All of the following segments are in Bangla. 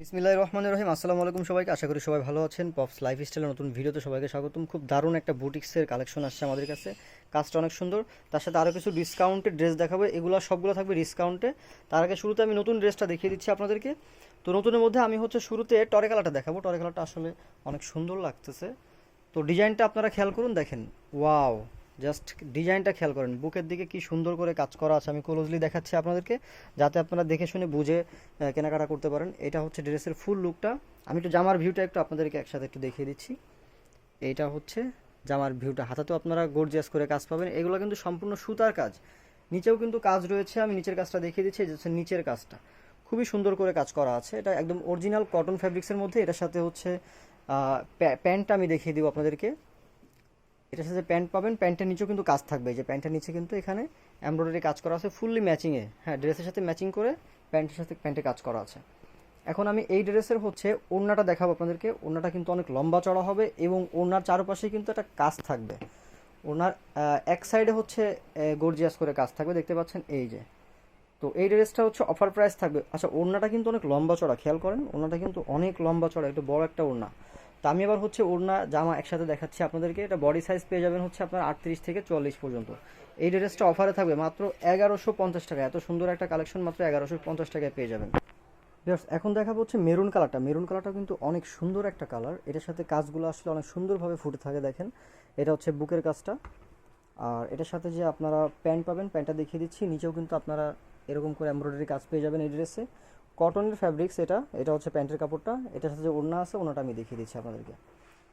বিসমিল্লাহ রহমান রহিম। আসসালামু আলাইকুম সবাইকে। আশা করি সবাই ভালো আছেন। পপস লাইফ স্টাইলের নতুন ভিডিওতে সবাইকে স্বাগতম। খুব দারুণ একটা বুটিক্সের কালেকশন আসছে আমাদের কাছে। কাজটা অনেক সুন্দর। তার সাথে আরও কিছু ডিসকাউন্টের ড্রেস দেখাবো। এগুলো সবগুলো থাকবে ডিসকাউন্টে তার আগে শুরুতে আমি নতুন ড্রেসটা দেখিয়ে দিচ্ছি আপনাদেরকে। তো নতুনের মধ্যে আমি হচ্ছে শুরুতে টরে কালারটা দেখাবো। টরে কালারটা আসলে অনেক সুন্দর লাগতেছে। তো ডিজাইনটা আপনারা খেয়াল করুন, দেখেন। ওয়াও! জাস্ট ডিজাইনটা খেয়াল করেন। বুকের দিকে কি সুন্দর করে কাজ করা আছে, আমি ক্লোজলি দেখাচ্ছি আপনাদেরকে, যাতে আপনারা দেখে শুনে বুঝে কেনাকাটা করতে পারেন। এটা হচ্ছে ড্রেসের ফুল লুকটা আমি একটু জামার ভিউটা একটু আপনাদেরকে একসাথে একটু দেখিয়ে দিচ্ছি। এইটা হচ্ছে জামার ভিউটা হাতাতেও আপনারা গর্জিয়াস করে কাজ পাবেন। এগুলো কিন্তু সম্পূর্ণ সুতার কাজ। নিচেও কিন্তু কাজ রয়েছে। আমি নিচের কাজটা দেখিয়ে দিচ্ছি হচ্ছে নিচের কাজটা। খুবই সুন্দর করে কাজ করা আছে। এটা একদম অরিজিনাল কটন ফ্যাব্রিক্সের মধ্যে। এটার সাথে হচ্ছে প্যান্টটা আমি দেখিয়ে দিব আপনাদেরকে। এটার সাথে প্যান্ট পাবেন, প্যান্টের নিচেও কিন্তু কাজ থাকবে। যে প্যান্টের নিচে কিন্তু এখানে এমব্রয়ডারি কাজ করা আছে ফুললি ম্যাচিংয়ে হ্যাঁ ড্রেসের সাথে ম্যাচিং করে প্যান্টের সাথে প্যান্টে কাজ করা আছে। এখন আমি এই ড্রেসের হচ্ছে ওড়নাটা দেখাবো আপনাদেরকে। ওড়নাটা কিন্তু অনেক লম্বা চড়া হবে এবং ওড়নার চারপাশে কিন্তু একটা কাজ থাকবে। ওনার এক সাইডে হচ্ছে গর্জিয়াস করে কাজ থাকবে, দেখতে পাচ্ছেন? এই যে। তো এই ড্রেসটা হচ্ছে অফার প্রাইস থাকবে। আচ্ছা ওড়নাটা কিন্তু অনেক লম্বা চড়া, খেয়াল করেন, ওড়নাটা কিন্তু অনেক লম্বা চড়া, একটু বড় একটা ওড়না। তো আমি এবার হচ্ছে ওড়না, জামা একসাথে দেখাচ্ছি আপনাদেরকে। এটা বডি সাইজ পেয়ে যাবেন হচ্ছে আপনার আটত্রিশ থেকে চল্লিশ পর্যন্ত। এই ড্রেসটা অফারে থাকবে মাত্র এগারোশো পঞ্চাশ টাকা। এত সুন্দর একটা কালেকশন মাত্র এগারোশো পঞ্চাশ টাকায় পেয়ে যাবেন। এখন দেখাবো হচ্ছে মেরুন কালারটা মেরুন কালারটা কিন্তু অনেক সুন্দর একটা কালার এটার সাথে কাজগুলো আসলে অনেক সুন্দরভাবে ফুটে থাকে, দেখেন। এটা হচ্ছে বুকের কাজটা। আর এটার সাথে যে আপনারা প্যান্ট পাবেন, প্যান্টটা দেখিয়ে দিচ্ছি। নিচেও কিন্তু আপনারা এরকম করে এমব্রয়ডারি কাজ পেয়ে যাবেন এই ড্রেসে কটনের ফ্যাব্রিক্স এটা এটা হচ্ছে প্যান্টের কাপড়টা, এটার সাথে যে ওড়না আছে ওনাটা আমি দেখিয়ে দিচ্ছি আপনাদেরকে।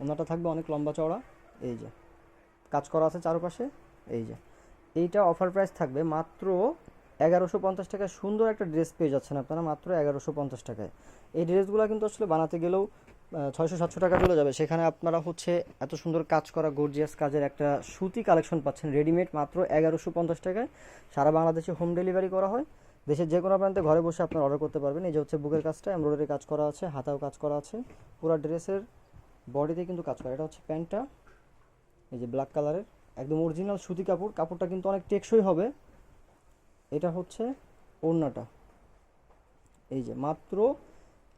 ওনাটা থাকবে অনেক লম্বা চওড়া, এই যে। কাজ করা আছে চারপাশে, এই যে। এইটা অফার প্রাইস থাকবে মাত্র এগারোশো পঞ্চাশ টাকায়। সুন্দর একটা ড্রেস পেয়ে যাচ্ছেন আপনারা, মাত্র এগারোশো পঞ্চাশ টাকায়। এই ড্রেসগুলো কিন্তু আসলে বানাতে গেলেও ছয়শো সাতশো টাকা চলে যাবে। সেখানে আপনারা হচ্ছে এত সুন্দর কাজ করা গর্জিয়াস কাজের একটা সুতি কালেকশন পাচ্ছেন রেডিমেড মাত্র এগারোশো পঞ্চাশ টাকায়। সারা বাংলাদেশে হোম ডেলিভারি করা হয়। দেশের যে কোনো প্রান্তে ঘরে বসে আপনারা অর্ডার করতে পারবেন। এই যে হচ্ছে বুকের কাজটা এমব্রয়ডারি কাজ করা আছে, হাতাও কাজ করা আছে। পুরো ড্রেসের বডিতে কিন্তু কাজ করা। এটা হচ্ছে প্যান্টটা, এই যে ব্ল্যাক কালারের একদম অরিজিনাল সুতি কাপড়। কাপড়টা কিন্তু অনেক টেকসই হবে। এটা হচ্ছে ওড়নাটা। এই যে মাত্র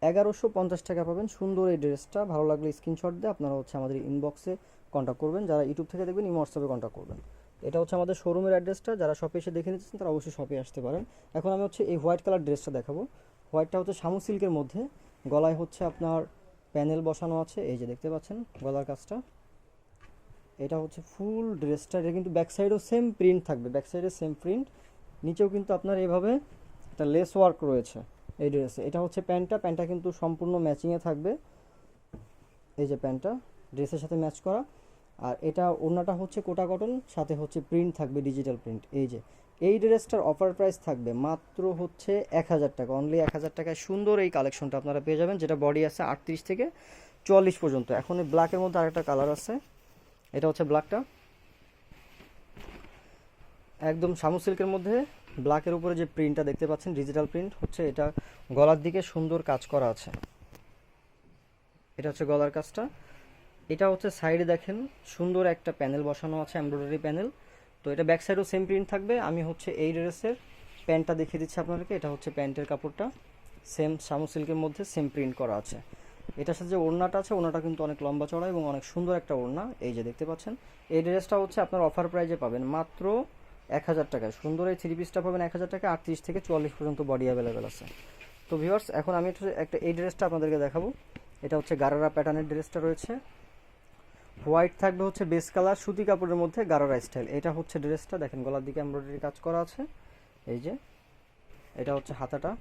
এগারোশো পঞ্চাশ টাকা পাবেন। সুন্দর এই ড্রেসটা। ভালো লাগলে স্ক্রিনশট দিয়ে আপনারা হচ্ছে আমাদের ইনবক্সে কন্ট্যাক্ট করবেন। যারা ইউটিউব থেকে দেখবেন, ইমো হোয়াটসঅ্যাপে কন্ট্যাক্ট করবেন। এটা হচ্ছে আমাদের শোরুমের অ্যাড্রেসটা যারা শপে এসে দেখে নিচ্ছেন তারা অবশ্যই শপে আসতে পারেন। এখন আমি হচ্ছে এই হোয়াইট কালার ড্রেসটা দেখাবো। হোয়াইটটা হচ্ছে শামু সিল্কের মধ্যে। গলায় হচ্ছে আপনার প্যানেল বসানো আছে। এই যে দেখতে পাচ্ছেন, গলার কাজটা। এটা হচ্ছে ফুল ড্রেসটা এটা কিন্তু ব্যাক সাইডেও সেম প্রিন্ট থাকবে। ব্যাক সাইডে সেম প্রিন্ট নিচেও কিন্তু আপনার এভাবে একটা লেস ওয়ার্ক রয়েছে এই ড্রেসে এটা হচ্ছে প্যান্টটা। প্যান্টটা কিন্তু সম্পূর্ণ ম্যাচিংয়ে থাকবে। এই যে প্যান্টটা ড্রেসের সাথে ম্যাচ করা। আর এটা ওড়নাটা হচ্ছে কোটা কটন, সাথে হচ্ছে প্রিন্ট থাকবে ডিজিটাল প্রিন্ট এই যে, এই ড্রেসটার অফার প্রাইস থাকবে মাত্র হচ্ছে এক হাজার টাকা। অনলি এক হাজার টাকায় সুন্দর এই কালেকশনটা আপনারা পেয়ে যাবেন, যেটা বডি আছে আটত্রিশ থেকে চুয়াল্লিশ পর্যন্ত। এখন এই ব্ল্যাকের মধ্যে আরেকটা কালার আছে, এটা হচ্ছে ব্ল্যাকটা একদম শামু সিল্কের মধ্যে ব্ল্যাকের উপরে যে প্রিন্টটা দেখতে পাচ্ছেন ডিজিটাল প্রিন্ট হচ্ছে এটা গলার দিকে সুন্দর কাজ করা আছে। এটা হচ্ছে গলার কাজটা। এটা হচ্ছে সাইডে দেখেন, সুন্দর একটা প্যানেল বসানো আছে, এমব্রয়ডারি প্যানেল। তো এটা ব্যাক সাইডেও সেম প্রিন্ট থাকবে। আমি হচ্ছে এই ড্রেসের প্যান্টটা দেখিয়ে দিচ্ছি আপনাদেরকে। এটা হচ্ছে প্যান্টের কাপড়টা। সেম শামু সিল্কের মধ্যে সেম প্রিন্ট করা আছে। এটার সাথে যে ওড়নাটা আছে, ওড়নাটা কিন্তু অনেক লম্বা চড়া এবং অনেক সুন্দর একটা ওড়না। এই যে দেখতে পাচ্ছেন, এই ড্রেসটা হচ্ছে আপনার অফার প্রাইজে পাবেন মাত্র এক হাজার টাকায়। সুন্দর এই থ্রি পিসটা পাবেন এক হাজার টাকা আটত্রিশ থেকে চুয়াল্লিশ পর্যন্ত বডি অ্যাভেলেবেল আছে। তো ভিউয়ার্স এখন আমি একটু একটা এই ড্রেসটা আপনাদেরকে দেখাবো। এটা হচ্ছে গারারা প্যাটার্নের ড্রেসটা রয়েছে। হোয়াইট থাকবে হচ্ছে বেস কালার, সুতি কাপড়ের মধ্যে গারারা স্টাইল। এটা হচ্ছে ড্রেসটা, দেখেন গলার দিকে এমব্রয়ডারি কাজ করা আছে। এই যে, এটা হচ্ছে হাতাটা।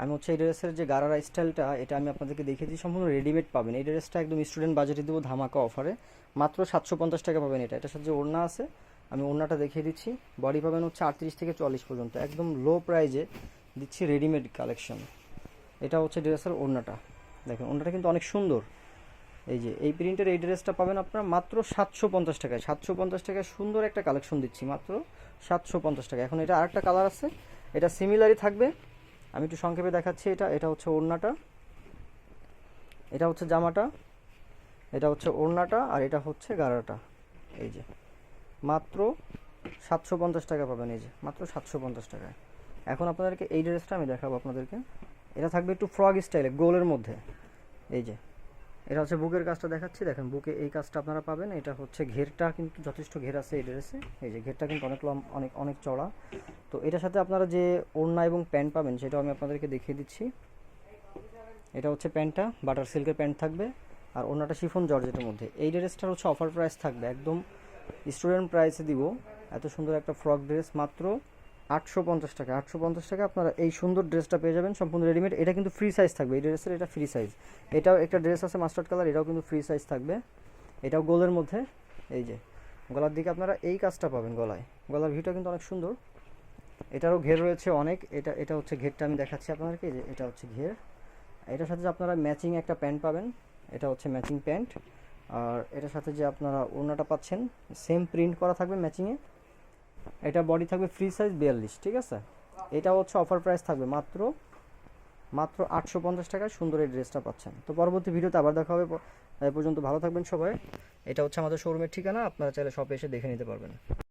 আমি হচ্ছে এই ড্রেসের যে গারারা স্টাইলটা, এটা আমি আপনাদেরকে দেখিয়ে দিই, সম্পূর্ণ রেডিমেড পাবেন। এই ড্রেসটা একদম স্টুডেন্ট বাজেটে দেবো ধামাকা অফারে মাত্র সাতশো পঞ্চাশ টাকা পাবেন এটা। এটার সাথে যে ওড়না আছে, আমি ওড়নাটা দেখিয়ে দিচ্ছি। বডি পাবেন হচ্ছে আটত্রিশ থেকে চল্লিশ পর্যন্ত। একদম লো প্রাইজে দিচ্ছি রেডিমেড কালেকশন এটা হচ্ছে ড্রেসের ওড়নাটা। দেখেন, ওড়নাটা কিন্তু অনেক সুন্দর। এই যে, এই প্রিন্টের এই ড্রেসটা পাবেন আপনারা মাত্র সাতশো পঞ্চাশ টাকায়। সাতশো পঞ্চাশ টাকায় সুন্দর একটা কালেকশন দিচ্ছি, মাত্র সাতশো পঞ্চাশ টাকা এখন এটা আরেকটা কালার আছে, এটা সিমিলারই থাকবে। আমি একটু সংক্ষেপে দেখাচ্ছি এটা এটা হচ্ছে ওড়নাটা, এটা হচ্ছে জামাটা, এটা হচ্ছে ওড়নাটা আর এটা হচ্ছে গারাটা এই যে, মাত্র সাতশো পঞ্চাশ টাকা পাবেন, এই যে, মাত্র সাতশো পঞ্চাশ টাকায়। এখন আপনাদেরকে এই ড্রেসটা আমি দেখাবো আপনাদেরকে। এটা থাকবে একটু ফ্রগ স্টাইলে গোলের মধ্যে। এই যে এটা হচ্ছে বুকের কাজটা দেখাচ্ছি। দেখেন, বুকে এই কাজটা আপনারা পাবেন। এটা হচ্ছে ঘেরটা কিন্তু যথেষ্ট ঘের আছে এই ড্রেসে। এই যে ঘেরটা কিন্তু অনেক লম অনেক অনেক চড়া তো এটার সাথে আপনারা যে ওড়না এবং প্যান্ট পাবেন, সেটাও আমি আপনাদেরকে দেখিয়ে দিচ্ছি। এটা হচ্ছে প্যান্টটা, বাটার সিল্কের প্যান্ট থাকবে। আর ওড়নাটা শিফন জর্জেটের মধ্যে। এই ড্রেসটার হচ্ছে অফার প্রাইস থাকবে। একদম স্টুডেন্ট প্রাইসে দিব। এত সুন্দর একটা ফ্রক ড্রেস মাত্র আটশো পঞ্চাশ টাকা, আটশো পঞ্চাশ টাকা আপনারা এই সুন্দর ড্রেসটা পেয়ে যাবেন, সম্পূর্ণ রেডিমেড এটা কিন্তু ফ্রি সাইজ থাকবে, এই ড্রেসের এটা ফ্রি সাইজ এটাও একটা ড্রেস আছে মাস্টার্ড কালার এটাও কিন্তু ফ্রি সাইজ থাকবে। এটাও গোলের মধ্যে, এই যে, গলার দিকে আপনারা এই কাজটা পাবেন গলায়। গলার ভিউটা কিন্তু অনেক সুন্দর। এটারও ঘের রয়েছে অনেক, এটা এটা হচ্ছে ঘেরটা আমি দেখাচ্ছি আপনাদেরকে যে, এটা হচ্ছে ঘের। এটার সাথে যে আপনারা ম্যাচিং একটা প্যান্ট পাবেন, এটা হচ্ছে ম্যাচিং প্যান্ট। আর এটার সাথে যে আপনারা ওড়নাটা পাচ্ছেন সেম প্রিন্ট করা থাকবে ম্যাচিংয়ে এটা বডি থাকবে ফ্রি সাইজ বিয়াল্লিশ, ঠিক আছে? এটা হচ্ছে অফার প্রাইস থাকবে মাত্র মাত্র আটশো পঞ্চাশ টাকায় সুন্দর এই ড্রেসটা পাচ্ছেন। তো পরবর্তী ভিডিওতে আবার দেখা হবে পর্যন্ত ভালো থাকবেন সবাই। এটা হচ্ছে আমাদের শোরুমের ঠিকানা, আপনারা চাইলে শপে এসে দেখে নিতে পারবেন।